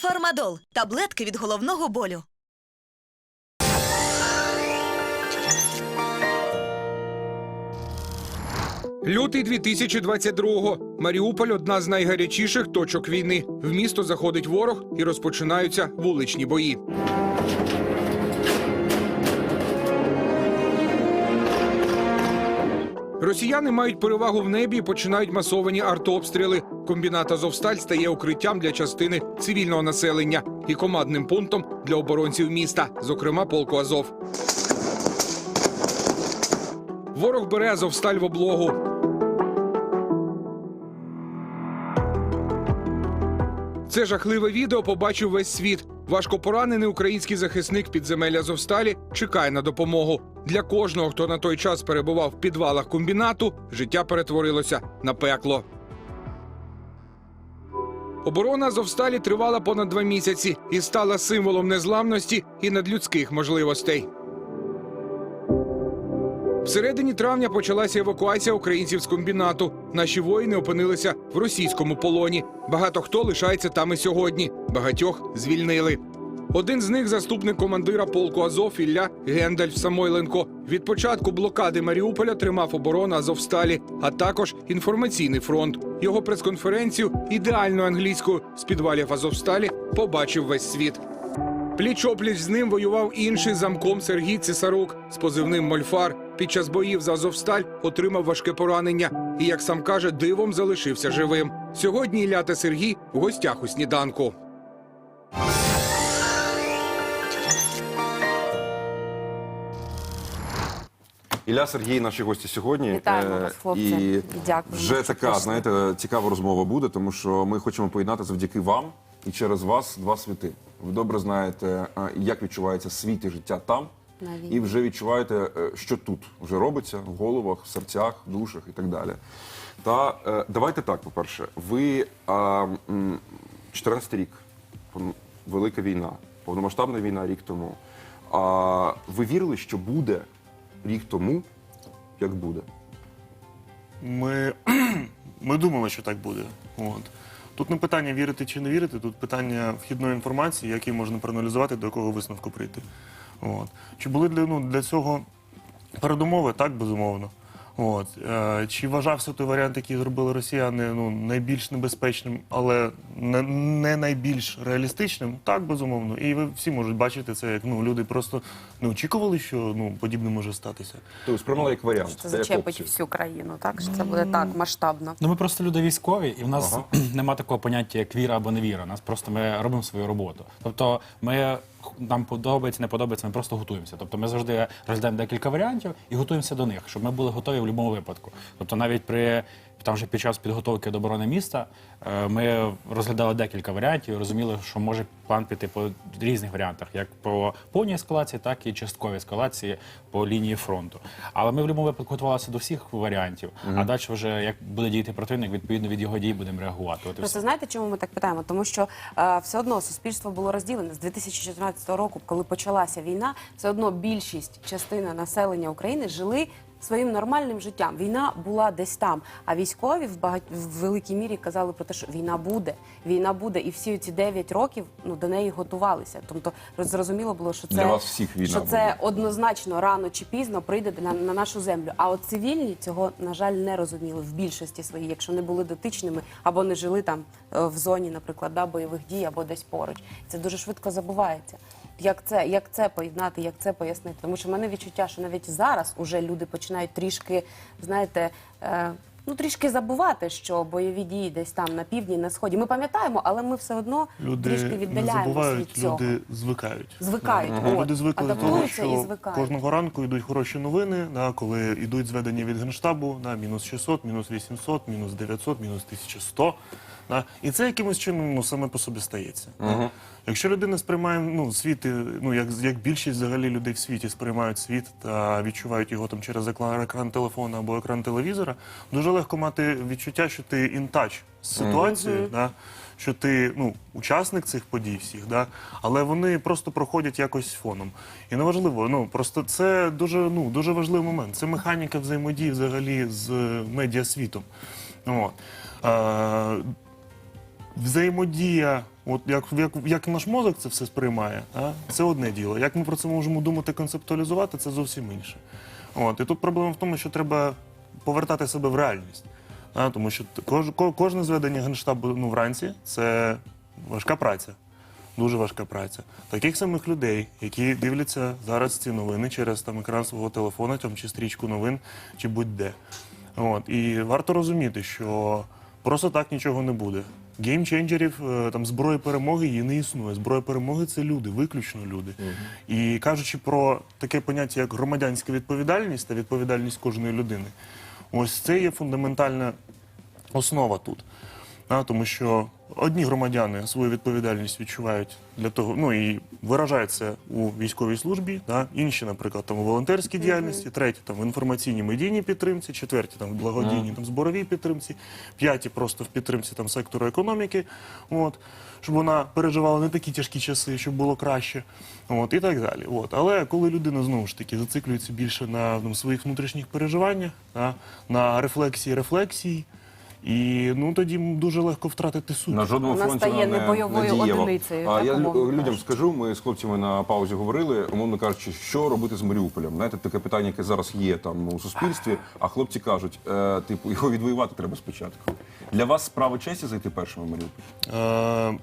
Фармадол таблетки від головного болю. Лютий 2022-го. Маріуполь одна з найгарячіших точок війни. В місто заходить ворог і розпочинаються вуличні бої. Росіяни мають перевагу в небі і починають масовані артообстріли. Комбінат Азовсталь стає укриттям для частини цивільного населення і командним пунктом для оборонців міста, зокрема полку Азов. Ворог бере Азовсталь в облогу. Це жахливе відео побачив весь світ. Важко поранений український захисник підземелля Азовсталі чекає на допомогу. Для кожного, хто на той час перебував в підвалах комбінату, життя перетворилося на пекло. Оборона Азовсталі тривала понад два місяці і стала символом незламності і надлюдських можливостей. Всередині травня почалася евакуація українців з комбінату. Наші воїни опинилися в російському полоні. Багато хто лишається там і сьогодні. Багатьох звільнили. Один з них заступник командира полку Азов Ілля Гендальф Самойленко. Від початку блокади Маріуполя тримав оборону Азовсталі, а також інформаційний фронт. Його прес-конференцію ідеальною англійською з підвалів Азовсталі побачив весь світ. Пліч-опліч з ним воював інший замком Сергій Цесарук з позивним Мольфар. Під час боїв за Азовсталь отримав важке поранення і, як сам каже, дивом залишився живим. Сьогодні Ілля та Сергій в гостях у сніданку. Ілля Сергій, наші гості сьогодні. Вітаємо Е, вас, хлопці. І дякую, вже така, знаєте, цікава розмова буде, тому що ми хочемо поєднати завдяки вам і через вас два світи. Ви добре знаєте, е, як відчувається світ і життя там, І вже відчуваєте, е, що тут вже робиться в головах, в серцях, душах і так далі. Та е, давайте так, по-перше, ви а, м, 14 рік, велика війна, повномасштабна війна рік тому. А ви вірили, що буде рік тому, як буде? Ми, ми думали, що так буде. От. Тут не питання вірити чи не вірити, тут питання вхідної інформації, який можна проаналізувати, до якого висновку прийти. От. Чи були для, ну, для цього передумови? Так, безумовно. От. Е, чи вважався той варіант, який зробили росіяни, ну, найбільш небезпечним, але не, не найбільш реалістичним? Так, безумовно. І ви всі можуть бачити це, як ну, люди просто не очікували, що ну, подібне може статися. Тобто сприймали як варіант. Це як зачепить опцію. всю країну, так? Що це буде так масштабно. Ну, ми просто люди військові, і в нас нема такого поняття, як віра або невіра. Нас просто ми робимо свою роботу. Тобто, ми нам подобається, не подобається, ми просто готуємося. Тобто, ми завжди розглядаємо декілька варіантів і готуємося до них, щоб ми були готові в будь-якому випадку. Тобто, навіть при там вже під час підготовки до оборони міста е, ми розглядали декілька варіантів, і розуміли, що може план піти по різних варіантах, як по повній ескалації, так і частковій ескалації по лінії фронту. Але ми в будь-якому випадку готувалися до всіх варіантів. А далі вже як буде діяти противник, відповідно від його дій будемо реагувати. От Просто знаєте, чому ми так питаємо? Тому що е, все одно суспільство було розділене з 2014 року, коли почалася війна. Все одно більшість частина населення України жили. Своїм нормальним життям війна була десь там. А військові в багать в великій мірі казали про те, що війна буде, війна буде, і всі ці 9 років ну до неї готувалися. Тобто зрозуміло було, що це Для вас всіх війна що це буде. однозначно рано чи пізно прийде на, на нашу землю. А от цивільні цього на жаль не розуміли в більшості своїй, якщо не були дотичними або не жили там е, в зоні, наприклад, да, бойових дій або десь поруч. Це дуже швидко забувається. Як це, як це поєднати, як це пояснити? Тому що в мене відчуття, що навіть зараз уже люди починають трішки, знаєте. Е, Ну, трішки забувати, що бойові дії десь там на півдні, на сході. Ми пам'ятаємо, але ми все одно Люди трішки віддаляємося від цього. люди звикають. Звикають, Да. от. Люди звикли до того, що кожного ранку йдуть хороші новини, да, коли йдуть зведення від Генштабу, да, мінус 600, мінус 800, мінус 900, мінус 1100. Да, і це якимось чином ну, саме по собі стається. Да. Якщо людина сприймає ну, світ, ну, як, як більшість взагалі людей в світі сприймають світ та відчувають його там через екран, телефона або екран телевізора, дуже легко мати відчуття, що ти інтач з ситуацією. Да, що ти ну, учасник цих подій всіх, да? але вони просто проходять якось фоном. І неважливо, ну просто це дуже, ну, дуже важливий момент. Це механіка взаємодії взагалі з е, медіасвітом. От. Е, взаємодія От як, як, як наш мозок це все сприймає, а? це одне діло. Як ми про це можемо думати, концептуалізувати, це зовсім інше. От, і тут проблема в тому, що треба повертати себе в реальність. А, тому що кож, кожне зведення генштабу ну, вранці це важка праця. Дуже важка праця. Таких самих людей, які дивляться зараз ці новини через там екран свого телефона там, чи стрічку новин, чи будь-де. От. І варто розуміти, що просто так нічого не буде. Геймченджерів, е, там зброї перемоги її не існує. Зброя перемоги це люди, виключно люди. І кажучи про таке поняття, як громадянська відповідальність та відповідальність кожної людини, ось це є фундаментальна основа тут. А, тому що одні громадяни свою відповідальність відчувають для того, ну і виражають це у військовій службі, да, інші, наприклад, там у волонтерській діяльності, треті там в інформаційній медійній підтримці, четверті там в благодійній там зборовій підтримці, п'яті просто в підтримці там сектору економіки. От. Щоб вона переживала не такі тяжкі часи, щоб було краще, от і так далі. От. Але коли людина знову ж таки зациклюється більше на ну, своїх внутрішніх переживаннях, да, на рефлексії, рефлексії, і ну тоді дуже легко втратити суть. На жодному Вона фронті стає не бойовою дієва. одиницею, А я лю- умовно людям скажу, ми з хлопцями на паузі говорили, умовно кажучи, що робити з Маріуполем. Знаєте, таке питання, яке зараз є там у суспільстві. А хлопці кажуть, е, типу, його відвоювати треба спочатку. Для вас справа честі зайти першими в Маріуполь? Е,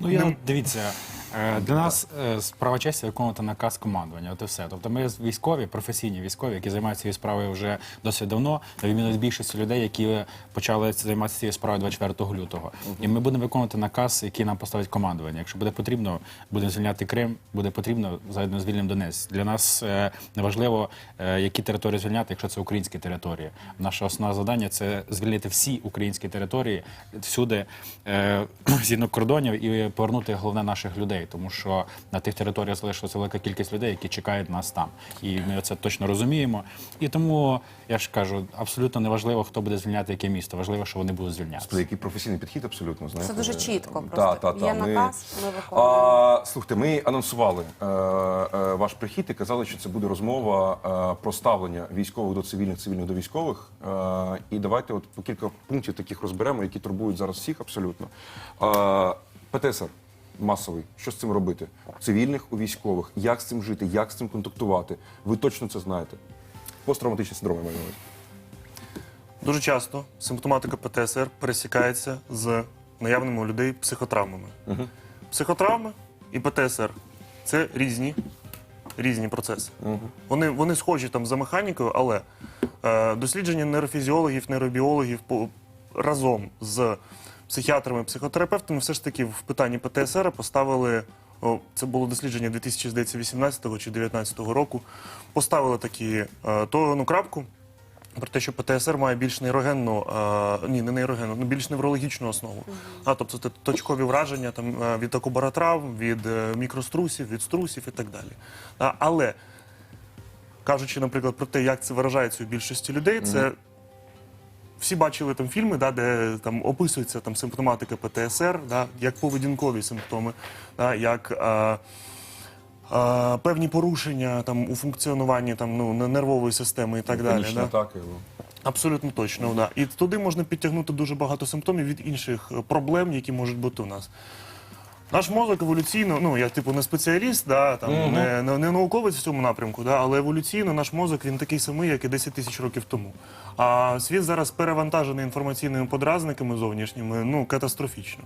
Ну я дивіться, е, для нас е, справа честі виконувати наказ командування. От і все. Тобто ми військові, професійні військові, які займаються цією справою вже досить давно, на відміну від більшості людей, які почали займатися цією справою 24 лютого. І ми будемо виконувати наказ, який нам поставить командування. Якщо буде потрібно, будемо звільняти Крим, буде потрібно, заодно звільнимо Донець. Для нас е, неважливо, е, які території звільняти, якщо це українські території. Наше основне завдання це звільнити всі українські території всюди е, згідно кордонів і повернути головне наших людей, тому що на тих територіях залишилася велика кількість людей, які чекають нас там. І ми це точно розуміємо. І тому я ж кажу, абсолютно неважливо, хто буде звільняти яке місто. Важливо, що вони будуть звільнятися. Це який професійний підхід, абсолютно знаєте. дуже чітко просто. та, та. Є Ми- наказ, ми виконуємо. А, слухайте, ми анонсували е, е, ваш прихід і казали, що це буде розмова е, про ставлення військових до цивільних, цивільних до військових. Е, і давайте от по кілька пунктів таких розберемо, які турбують зараз всіх абсолютно. Е, ПТСР масовий. Що з цим робити? Цивільних у військових. Як з цим жити, як з цим контактувати? Ви точно це знаєте. Посттравматичний синдром я маю на увазі. Дуже часто симптоматика ПТСР пересікається з наявними у людей психотравмами. Психотравми і ПТСР це різні, різні процеси. Вони, вони схожі там за механікою, але е, дослідження нейрофізіологів, нейробіологів по, разом з психіатрами, психотерапевтами все ж таки в питанні ПТСР поставили. Це було дослідження 2018 чи 2019 року. Поставили такі е, крапку про те, що ПТСР має більш нейрогенну, е, ні, не нейрогенну, ну більш неврологічну основу. А, тобто це точкові враження там, е, від акубаротравм, від е, мікрострусів, від струсів і так далі. А, але кажучи, наприклад, про те, як це виражається у більшості людей, це всі бачили там фільми, да, де там описується там симптоматика ПТСР, да, як поведінкові симптоми, да, як. а, а, Певні порушення там у функціонуванні там ну нервової системи і так далі. Да? атаки. ну. Абсолютно точно, да. І туди можна підтягнути дуже багато симптомів від інших е, проблем, які можуть бути у нас. Наш мозок еволюційно, ну я типу не спеціаліст, да, там, не, не, не науковець в цьому напрямку, да, але еволюційно наш мозок він такий самий, як і 10 тисяч років тому. А світ зараз перевантажений інформаційними подразниками зовнішніми, ну катастрофічно.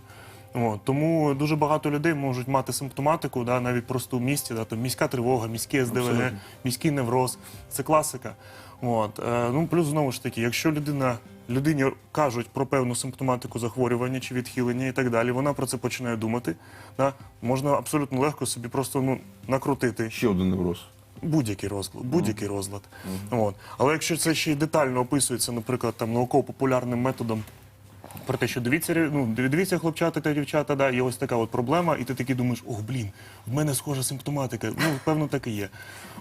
От, тому дуже багато людей можуть мати симптоматику, да, навіть просто в місті, да, там, міська тривога, міський СДВГ, міський невроз. Це класика. От, е, ну, плюс знову ж таки, якщо людина, людині кажуть про певну симптоматику захворювання чи відхилення і так далі, вона про це починає думати. Да, можна абсолютно легко собі просто ну, накрутити Ще один невроз. будь-який розклад, будь-який розлад. От. Але якщо це ще й детально описується, наприклад, там науково-популярним методом. Про те, що дивіться, ну, дивіться, хлопчата та дівчата, да, є ось така от проблема, і ти такий думаєш, ох, блін, в мене схожа симптоматика. Ну, певно, так і є.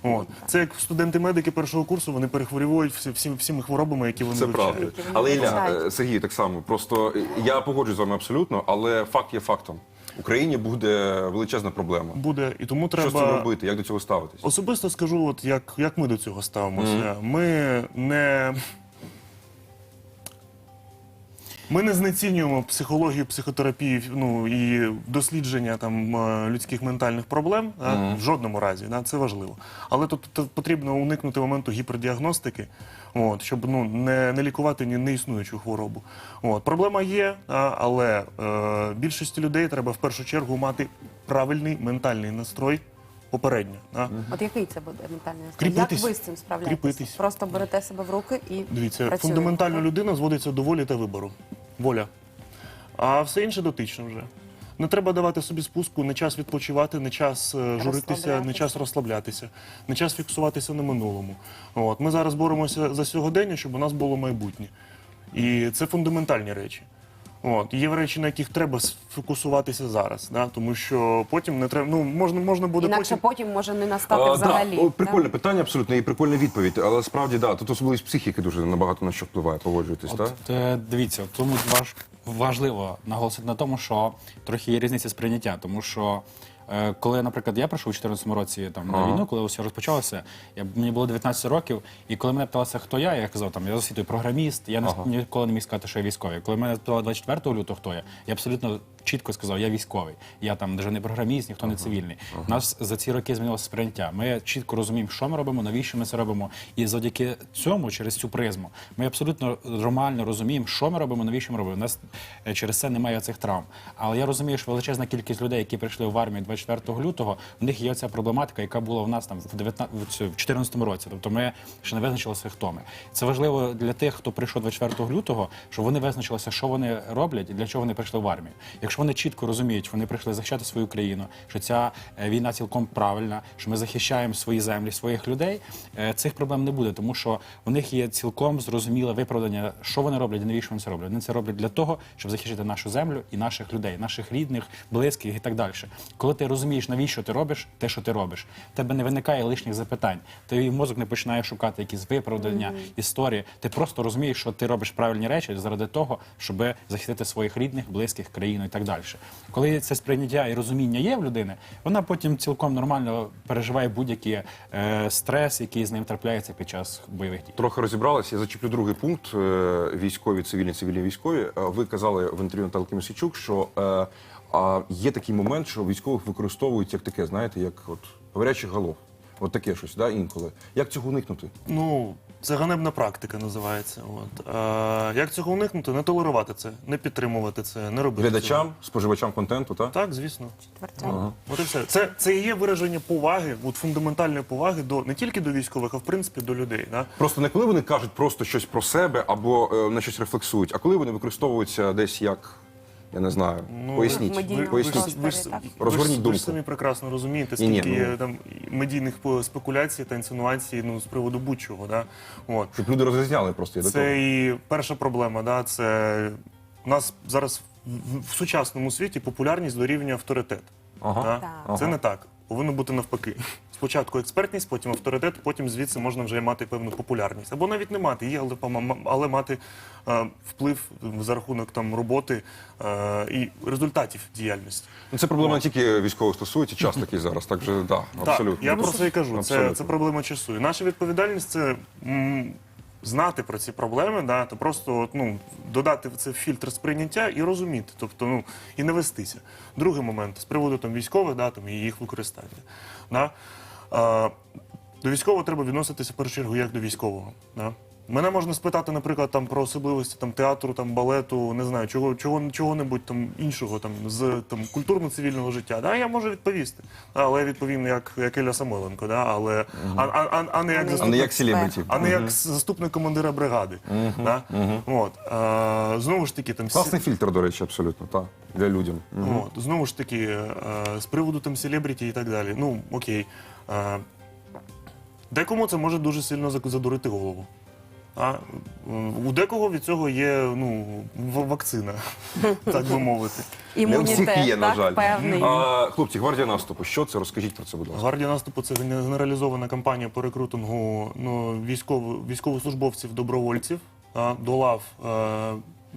От. Це як студенти-медики першого курсу, вони перехворюють всі, всі, всіми хворобами, які вони Це вивчають. правда. Але Ілля, е, Сергій, так само. Просто е, я погоджуюсь з вами абсолютно, але факт є фактом. В Україні буде величезна проблема. Буде, і тому треба Що з цим робити? Як до цього ставитись? Особисто скажу, от як, як ми до цього ставимося. Ми не Ми не знецінюємо психологію, психотерапію ну, і дослідження там, е, людських ментальних проблем да, в жодному разі. Да, це важливо. Але тут потрібно уникнути моменту гіпердіагностики, от, щоб ну, не, не лікувати ні, неіснуючу хворобу. От, проблема є, да, але е, більшості людей треба в першу чергу мати правильний ментальний настрой попередньо. Да. От який це буде ментальний настрій? Як Кріпитись. ви з цим справляєтесь? Кріпитись. Просто берете себе в руки і Дивіться, працюєте, фундаментально так? людина зводиться до волі та вибору. Воля. А все інше дотично вже. Не треба давати собі спуску, не час відпочивати, не час е, журитися, не час розслаблятися, не час фіксуватися на минулому. От. Ми зараз боремося за сьогодення, щоб у нас було майбутнє. І це фундаментальні речі. От. Є речі, на яких треба сфокусуватися зараз, да? тому що потім не треба. Ну, можна, можна буде Інакше потім. потім може не настати А, взагалі. Да. О, прикольне да? питання, абсолютно, і прикольна відповідь. Але справді, да, тут особливість психіки дуже набагато на що впливає, погоджуєтесь, так? От, е, дивіться, тому важ, важливо наголосити на тому, що трохи є різниця сприйняття, тому що. Е, Коли, наприклад, я прийшов у 2014 році там на війну, коли все розпочалося, я мені було 19 років, і коли мене питалися, хто я, я казав, там я за освітою програміст, я не ніколи не міг сказати, що я військовий. Коли мене питали 24 лютого, хто я, я абсолютно чітко сказав, я військовий. Я там навіть не програміст, ніхто не цивільний. У нас за ці роки змінилося сприйняття. Ми чітко розуміємо, що ми робимо, навіщо ми це робимо. І завдяки цьому, через цю призму, ми абсолютно нормально розуміємо, що ми робимо, навіщо ми робимо. У нас е, через це немає цих травм. Але я розумію, що величезна кількість людей, які прийшли в армію 24 лютого, в них є ця проблематика, яка була в нас там в 19, в цю- в 14 році. Тобто ми ще не визначилися, хто ми. Це важливо для тих, хто прийшов 24 лютого, щоб вони визначилися, що вони роблять і для чого вони прийшли в армію. Якщо вони чітко розуміють, вони прийшли захищати свою країну, що ця е, війна цілком правильна, що ми захищаємо свої землі, своїх людей, е, цих проблем не буде, тому що у них є цілком зрозуміле виправдання, що вони роблять і навіщо вони це роблять. Вони це роблять для того, щоб захищати нашу землю і наших людей, наших рідних, близьких і так далі. Коли ти розумієш, навіщо ти робиш те, що ти робиш, в тебе не виникає лишніх запитань. Твій мозок не починає шукати якісь виправдання, історії. Ти просто розумієш, що ти робиш правильні речі заради того, щоб захистити своїх рідних, близьких, країну і так далі. Коли це сприйняття і розуміння є в людини, вона потім цілком нормально переживає будь-який е, стрес, який з ним трапляється під час бойових дій. Трохи розібралися. Я зачеплю другий пункт. е, Військові, цивільні, цивільні військові. Е, Ви казали в інтерв'ю Наталки Мосійчук, що е, а, є такий момент, що військових використовують як таке, знаєте, як от говорячих голов. От таке щось, да, інколи. Як цього уникнути? Ну, це ганебна практика називається. От. А, як цього уникнути? Не толерувати це, не підтримувати це, не робити. Глядачам, споживачам контенту, так? Так, звісно. Четвертя. От і все. Це, це і є вираження поваги, от фундаментальної поваги до не тільки до військових, а в принципі до людей. Да? Просто не коли вони кажуть просто щось про себе або е, на щось рефлексують, а коли вони використовуються десь як, я не знаю, поясніть. медійного поясніть. ви, ж, ви, ж, Розгорніть ви думку. ж самі прекрасно розумієте, Ні-ні, ну. є там медійних спекуляцій та інсинуацій ну, з приводу будь-чого. Да? От. Щоб люди розрізняли просто я до того. Це і перша проблема. Да? Це у нас зараз в, в сучасному світі популярність дорівнює авторитет. Ага. Да? Так. Це не так. Повинно бути навпаки. Спочатку експертність, потім авторитет, потім звідси можна вже мати певну популярність. Або навіть не мати її, але, але мати е, вплив за рахунок там роботи е, і результатів діяльності. Ну, це проблема не тільки військових стосується, час такий зараз. Так же, да, абсолютно. Так, я про це і кажу. Це, це проблема часу. І наша відповідальність це м, знати про ці проблеми, да, то просто ну, додати в це фільтр сприйняття і розуміти, тобто, ну, і не вестися. Другий момент з приводу там, військових да, там, і їх використання. Да. А, до військового треба відноситися в першу чергу як до військового. Да. Мене можна спитати, наприклад, там про особливості там театру, там балету, не знаю, чого, чого, чого-небудь там іншого там з там культурно-цивільного життя. Да, я можу відповісти. Але я відповім як, як Ілля Самойленко, да, але а, а, а, а не як А не А заступник не як селебриті. а не як заступник командира бригади. Да? От. А, знову ж таки, там сі- Класний фільтр, до речі, абсолютно, так, для людям. От, знову ж таки, е, з приводу там селебріті і так далі. Ну, окей. Е, Декому це може дуже сильно задурити голову. А у декого від цього є ну, вакцина, так би мовити. Не у всіх є, на жаль. певний. А, хлопці, гвардія наступу. Що це? Розкажіть про це, будь ласка. Гвардія наступу це генералізована кампанія по рекрутингу ну, військово, військовослужбовців добровольців а, до лав е,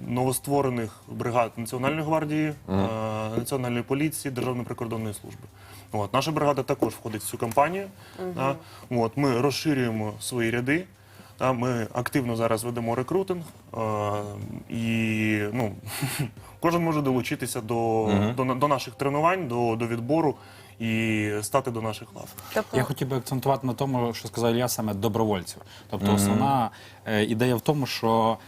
новостворених бригад Національної гвардії, е, Національної поліції, Державної прикордонної служби. От, наша бригада також входить в цю кампанію. А, от, ми розширюємо свої ряди. Та, ми активно зараз ведемо рекрутинг, е, і ну, кожен може долучитися до, до, до наших тренувань, до, до відбору і стати до наших лав. Тобто, Я хотів би акцентувати на тому, що сказав Ілля, саме добровольців. Тобто основна е, ідея в тому, що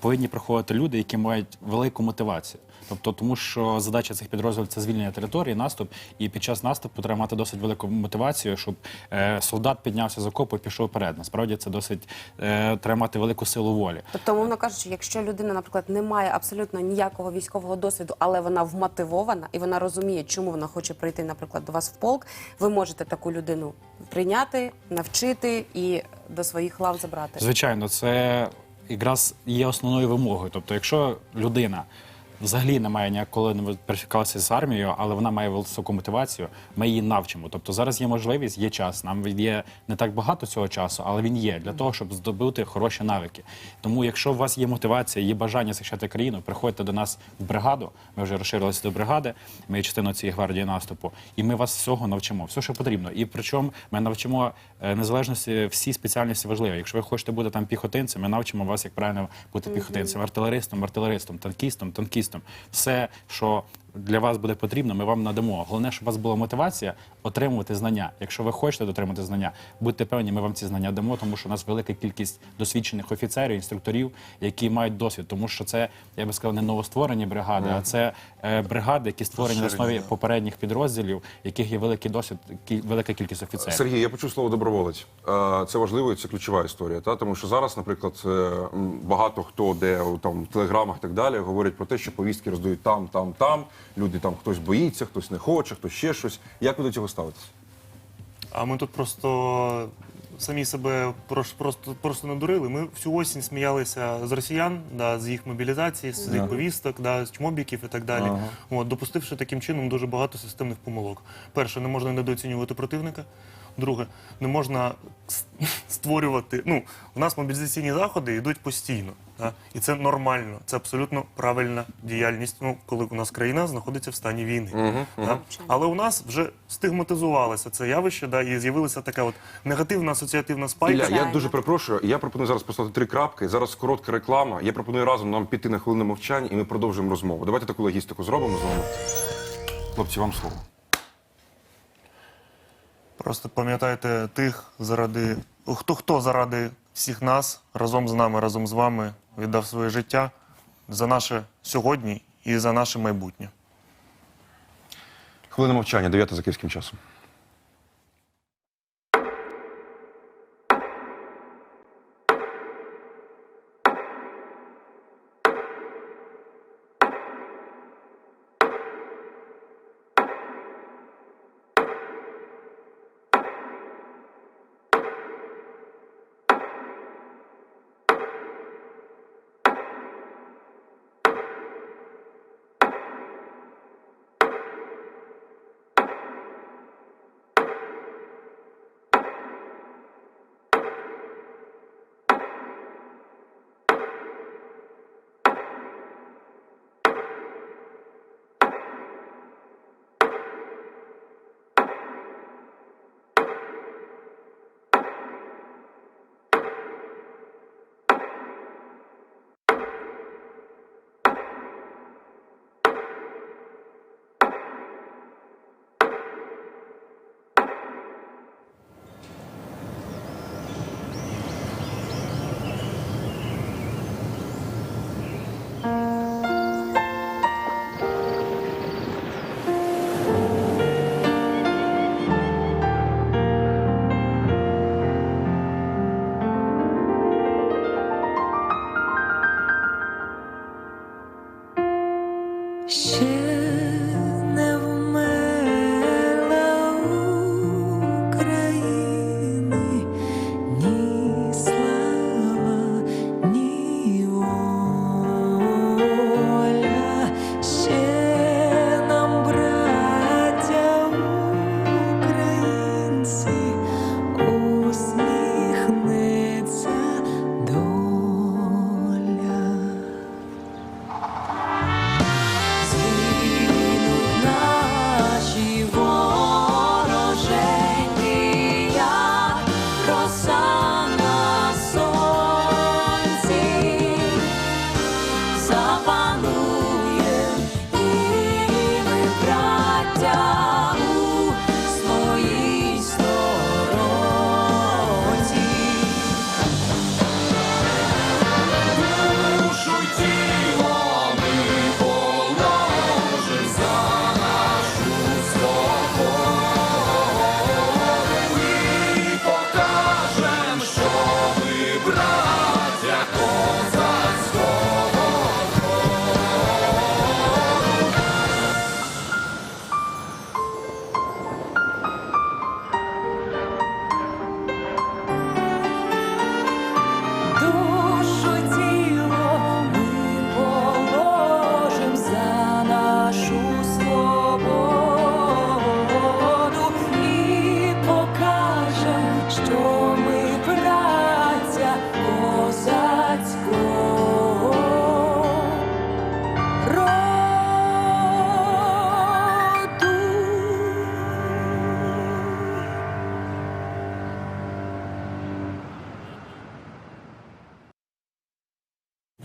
повинні приходити люди, які мають велику мотивацію. Тобто, тому що задача цих підрозділів це звільнення території, наступ, і під час наступу треба мати досить велику мотивацію, щоб е, солдат піднявся з окопу і пішов вперед. Насправді це досить е, треба мати велику силу волі. Тобто, мовно кажучи, якщо людина, наприклад, не має абсолютно ніякого військового досвіду, але вона вмотивована і вона розуміє, чому вона хоче прийти, наприклад, до вас в полк, ви можете таку людину прийняти, навчити і до своїх лав забрати. Звичайно, це якраз є основною вимогою. Тобто, якщо людина взагалі не має ніяколи не пересікалася з армією, але вона має високу мотивацію, ми її навчимо. Тобто зараз є можливість, є час. Нам є не так багато цього часу, але він є для того, щоб здобути хороші навики. Тому, якщо у вас є мотивація, є бажання захищати країну, приходьте до нас в бригаду. Ми вже розширилися до бригади. Ми є частиною цієї гвардії наступу, і ми вас всього навчимо, все, що потрібно. І причому ми навчимо е, незалежності всі спеціальності важливі. Якщо ви хочете бути там піхотинцем, ми навчимо вас, як правильно бути піхотинцем, артилеристом, артилеристом, танкістом, танкістом. Все, що для вас буде потрібно, ми вам надамо. Головне, щоб у вас була мотивація отримувати знання. Якщо ви хочете отримати знання, будьте певні, ми вам ці знання дамо, тому що у нас велика кількість досвідчених офіцерів, інструкторів, які мають досвід. Тому що це, я би сказав, не новостворені бригади, а це е, бригади, які створені на основі попередніх підрозділів, яких є великий досвід, кі- велика кількість офіцерів. Сергій, я почув слово доброволець. Е, Це важливо і це ключова історія. Та? Тому що зараз, наприклад, е, м, багато хто де там в телеграмах і так далі говорять про те, що повістки роздають там, там, там. Люди там хтось боїться, хтось не хоче, хтось ще щось. Як ви до цього ставитесь? А ми тут просто самі себе просто, просто надурили. Ми всю осінь сміялися з росіян, да, з їх мобілізації, з їх повісток, да, з чмобіків і так далі. От, допустивши таким чином дуже багато системних помилок. Перше, не можна недооцінювати противника. Друге, не можна створювати. Ну, у нас мобілізаційні заходи йдуть постійно. Да? І це нормально, це абсолютно правильна діяльність, ну, коли у нас країна знаходиться в стані війни. Да? Але у нас вже стигматизувалося це явище, да, і з'явилася така от негативна асоціативна спайка. Ілля, я Звичайно. дуже перепрошую. Я пропоную зараз поставити три крапки. Зараз коротка реклама. Я пропоную разом нам піти на хвилину мовчання, і ми продовжимо розмову. Давайте таку логістику зробимо з вами. Хлопці, вам слово. Просто пам'ятайте тих, заради хто хто заради всіх нас разом з нами, разом з вами віддав своє життя за наше сьогодні і за наше майбутнє. Хвилина мовчання, дев'ята за київським часом.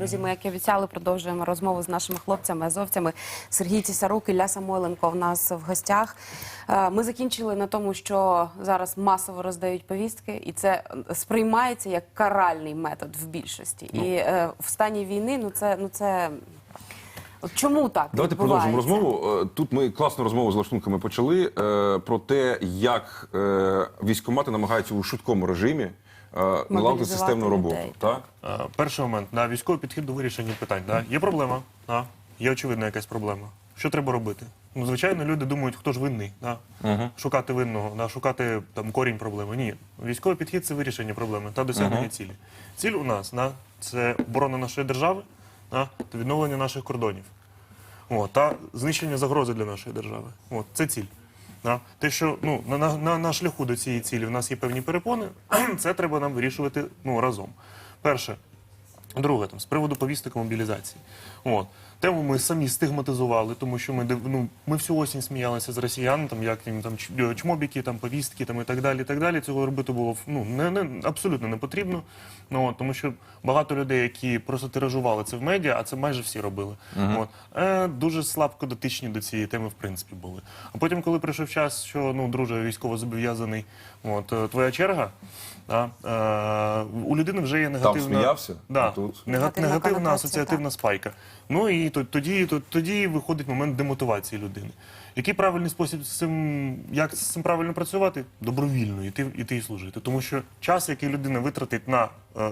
Друзі, ми як і обіцяли, продовжуємо розмову з нашими хлопцями, азовцями. Сергій Тісарук, Ілля Самойленко в нас в гостях. Е, Ми закінчили на тому, що зараз масово роздають повістки, і це сприймається як каральний метод в більшості. І е, в стані війни, ну це ну це. Чому так? Давайте продовжимо розмову. Е, Тут ми класну розмову з лаштунками почали про те, як військкомати намагаються у швидкому режимі налагодити системну роботу. людей. Так? Е, Перший момент на військовий підхід до вирішення питань. Да? Є проблема, да? є очевидна якась проблема. Що треба робити? Ну, звичайно, люди думають, хто ж винний, да? шукати винного, да? шукати там корінь проблеми. Ні, військовий підхід це вирішення проблеми та досягнення цілі. Ціль у нас да? це оборона нашої держави да? та відновлення наших кордонів. От, та знищення загрози для нашої держави. От, це ціль. Да? Те, що ну, на, на, на, шляху до цієї цілі в нас є певні перепони, це треба нам вирішувати ну, разом. Перше, Друге, там, з приводу повісток мобілізації. От. Тему ми самі стигматизували, тому що ми, ну, ми всю осінь сміялися з росіян, там, як їм там, чмобіки, там, повістки там, і так далі. І так далі. Цього робити було ну, не, не, абсолютно не потрібно. Ну, от, тому що багато людей, які просто тиражували це в медіа, а це майже всі робили. От, е, дуже слабко дотичні до цієї теми, в принципі, були. А потім, коли прийшов час, що ну, друже, військово зобов'язаний, от, е, твоя черга. Да, е, у людини вже є негативна, сміявся, да, а тут? Негативна асоціативна спайка. Ну і то- тоді, тоді виходить момент демотивації людини. Який правильний спосіб з цим, як з цим правильно працювати? Добровільно іти, іти і служити. Тому що час, який людина витратить на е,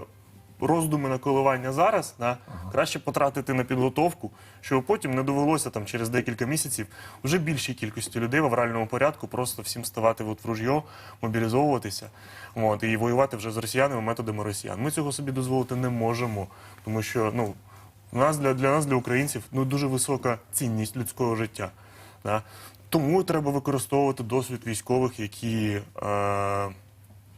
роздуми на коливання зараз, да, краще потратити на підготовку, щоб потім не довелося там через декілька місяців вже більшій кількості людей в авральному порядку просто всім ставати от в ружьо, мобілізовуватися от, і воювати вже з росіянами методами росіян. Ми цього собі дозволити не можемо, тому що ну, у нас для, для нас, для українців, ну дуже висока цінність людського життя. Да? Тому треба використовувати досвід військових, які е,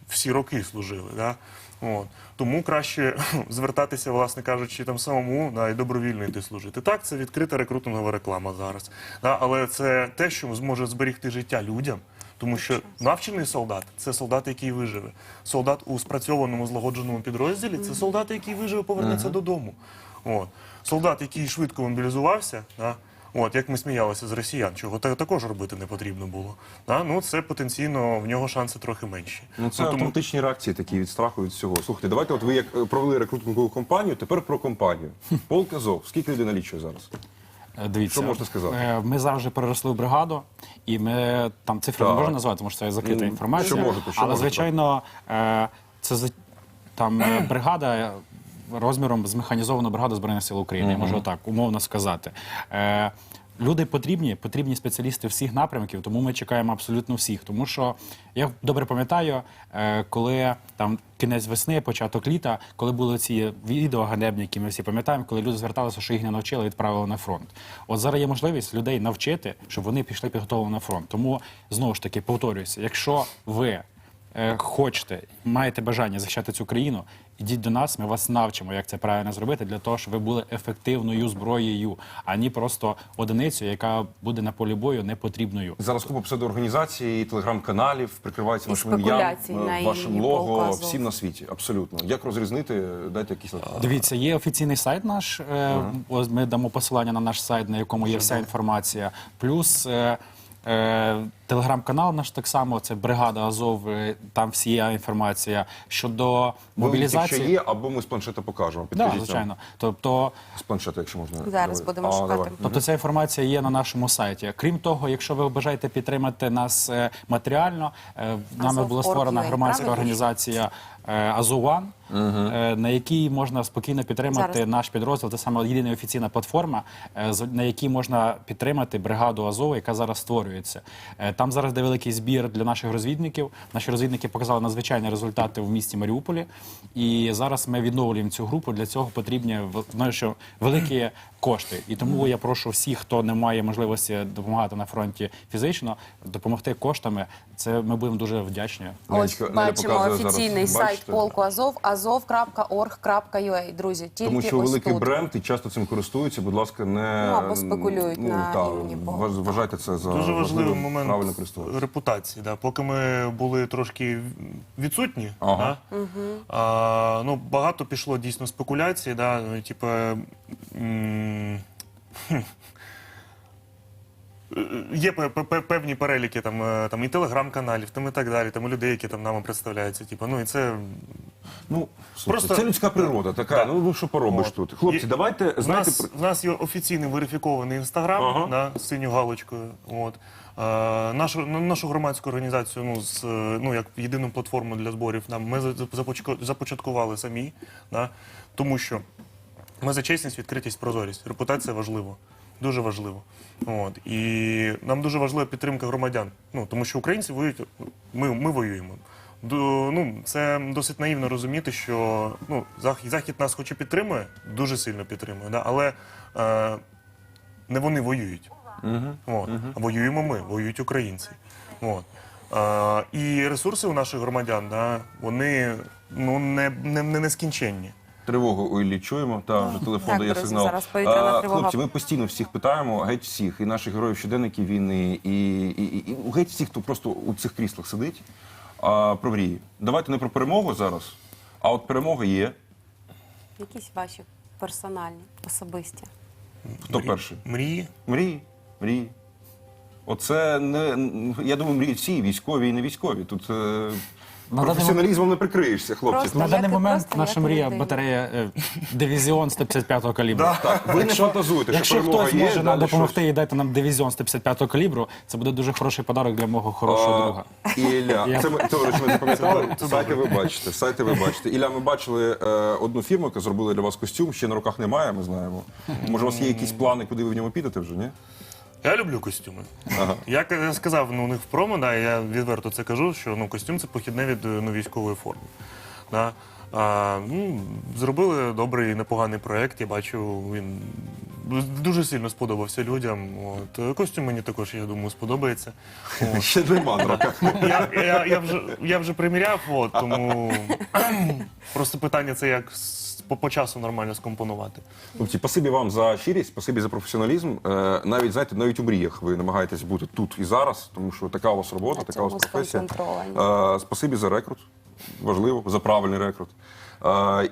всі роки служили. Да? От. Тому краще звертатися, власне кажучи, там самому да, і добровільно йти служити. Так, це відкрита рекрутингова реклама зараз. Да? Але це те, що зможе зберегти життя людям. Тому що навчений солдат це солдат, який виживе. Солдат у спрацьованому злагодженому підрозділі це солдат, який виживе, повернеться додому. От. Солдат, який швидко мобілізувався, да, От, як ми сміялися з росіян, чого та- також робити не потрібно було. Да? Ну, це потенційно в нього шанси трохи менші. Ну, це тому- автоматичні реакції такі від страху від всього. Слухайте, давайте, от ви як е, провели рекрутингову кампанію, тепер про компанію. Полк Азов, скільки людей налічує зараз? Е, Дивіться, Що можна сказати? е, Ми завжди переросли в бригаду, і ми там цифри не Так. можна назвати, тому що це закрита Ну, інформація. що можете, що Але можете? звичайно, е, це за- там е, бригада. Розміром з механізовану бригаду збройних сил України, я можу так умовно сказати. Е, люди потрібні, потрібні спеціалісти всіх напрямків, тому ми чекаємо абсолютно всіх. Тому що я добре пам'ятаю, е, коли там кінець весни, початок літа, коли були ці відео ганебні, які ми всі пам'ятаємо, коли люди зверталися, що їх не навчили, відправили на фронт. От зараз є можливість людей навчити, щоб вони пішли підготовлені на фронт. Тому знову ж таки повторююся, якщо ви хочете, маєте бажання захищати цю країну, ідіть до нас, ми вас навчимо, як це правильно зробити, для того, щоб ви були ефективною зброєю, а не просто одиницею, яка буде на полі бою непотрібною. Зараз купа псевдоорганізацій, телеграм-каналів, прикриваються І вашим ім'ям, е, вашим лого, всім на світі. Абсолютно. Як розрізнити? Дайте якісь Дивіться, є офіційний сайт наш. е, ми дамо посилання на наш сайт, на якому є вся інформація. Плюс е, е, телеграм-канал наш так само. Це бригада Азов. е, Там вся інформація щодо мобілізації. мобілізації. є, або ми з планшета покажемо. Да, Підкажіть нам. звичайно. Тобто, З планшета, якщо можна. Зараз Давай. будемо А, шукати. давай. тобто ця інформація є на нашому сайті. Крім того, якщо ви бажаєте підтримати нас е, матеріально, е, нами Азов була створена громадська правильно? організація Азован, е, на якій можна спокійно підтримати Зараз. наш підрозділ. Це саме єдина офіційна платформа, з- на якій можна підтримати бригаду Азов, яка зараз створюється. Там зараз де великий збір для наших розвідників. Наші розвідники показали надзвичайні результати в місті Маріуполі. І зараз ми відновлюємо цю групу. Для цього потрібні знаю, що великі кошти. І тому я прошу всіх, хто не має можливості допомагати на фронті фізично, допомогти коштами. Це ми будемо дуже вдячні. Ось Неля бачимо показує зараз. офіційний сайт Бачите? полку Азов azov.org.ua. Друзі, тільки Тому що ось великий тут. бренд і часто цим користуються. Будь ласка, не Ну, або спекулюють на та, імені Бога. вваж- Вважайте це за Дуже важливий важливим, момент правильно користуватися. репутації. Да. Поки ми були трошки відсутні, Ага. да, а, ну, багато пішло дійсно спекуляцій. Да, ну, типу, м. Є пе- пе- пе- певні переліки там, е, там і телеграм-каналів, там і так далі, там і людей, які там нами представляються. Типу, ну і це Ну, Просто- це людська природа. Така, Да. ну, ну що поробиш От. тут? Хлопці, І давайте У знаєте. нас, в нас є офіційний верифікований інстаграм Ага. да, з синьою галочкою. От. Е, нашу, нашу громадську організацію, ну, з, е, ну, як єдину платформу для зборів, нам ми започаткували самі, да, тому що ми за чесність, відкритість, прозорість. Репутація важлива. Дуже важливо. От. І нам дуже важлива підтримка громадян. Ну, тому що українці воюють, ми, ми воюємо. До, ну, це досить наївно розуміти, що ну, Захід, Захід нас хоч і підтримує, дуже сильно підтримує, да? але е, не вони воюють. От. А воюємо ми, воюють українці. От. Е, і ресурси у наших громадян, да, вони ну, не, не, не нескінченні. Тривогу у Іллі чуємо, та вже телефон Так, дає друзі, сигнал. зараз повітряна А, тривога. Хлопці, ми постійно всіх питаємо, геть всіх, і наших героїв щоденників війни, і, і, і, і геть всіх, хто просто у цих кріслах сидить, а, про мрії. Давайте не про перемогу зараз, а от перемога є. Якісь ваші персональні, особисті. Хто перший? Мрії. Мрії, мрії. Оце не я думаю, мріють всі, військові і не військові. Тут е, професіоналізмом не прикриєшся, хлопці. Просто- На даний момент просто, наша як мрія людина. батарея е, дивізіон 155-го калібру. Так, ви не фантазуєте, що Якщо перемога хтось є, може нам далі допомогти щось. і дайте нам дивізіон 155-го калібру, це буде дуже хороший подарок для мого хорошого друга. А, Ілля, це ми до ми запам'ятали. Сайти ви бачите. Сайти ви бачите. Ілля, ми бачили е, одну фірму, яка зробила для вас костюм. Ще на руках немає, ми знаємо. Може, у вас є якісь плани, куди ви в ньому підете вже? Ні? Я люблю костюми. Як я сказав ну, у них в промо, да, я відверто це кажу, що ну, костюм це похідне від е, ну, військової форми. Да. А, ну, зробили добрий, непоганий проєкт. Я бачу, він дуже сильно сподобався людям. От. Костюм мені також, я думаю, сподобається. От. Ще нема руках. Я, я, я, вже, я вже приміряв, от, тому просто питання це як по, по часу нормально скомпонувати. Хлопці, спасибі вам за щирість, спасибі за професіоналізм. Е, навіть знаєте, навіть у мріях ви намагаєтесь бути тут і зараз, тому що така у вас робота, На така у вас цьому професія. сконцентровані. Е, спасибі за рекрут. Важливо, за правильний рекрут.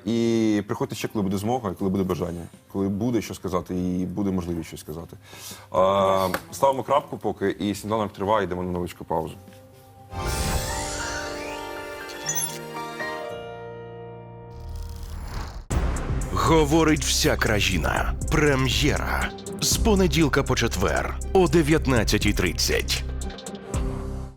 І приходьте ще, коли буде змога, коли буде бажання, коли буде що сказати, і буде можливість щось сказати. Ставимо крапку, поки і сніданок триває, йдемо на невеличку паузу. Говорить вся країна. Прем'єра з понеділка по четвер о 19.30.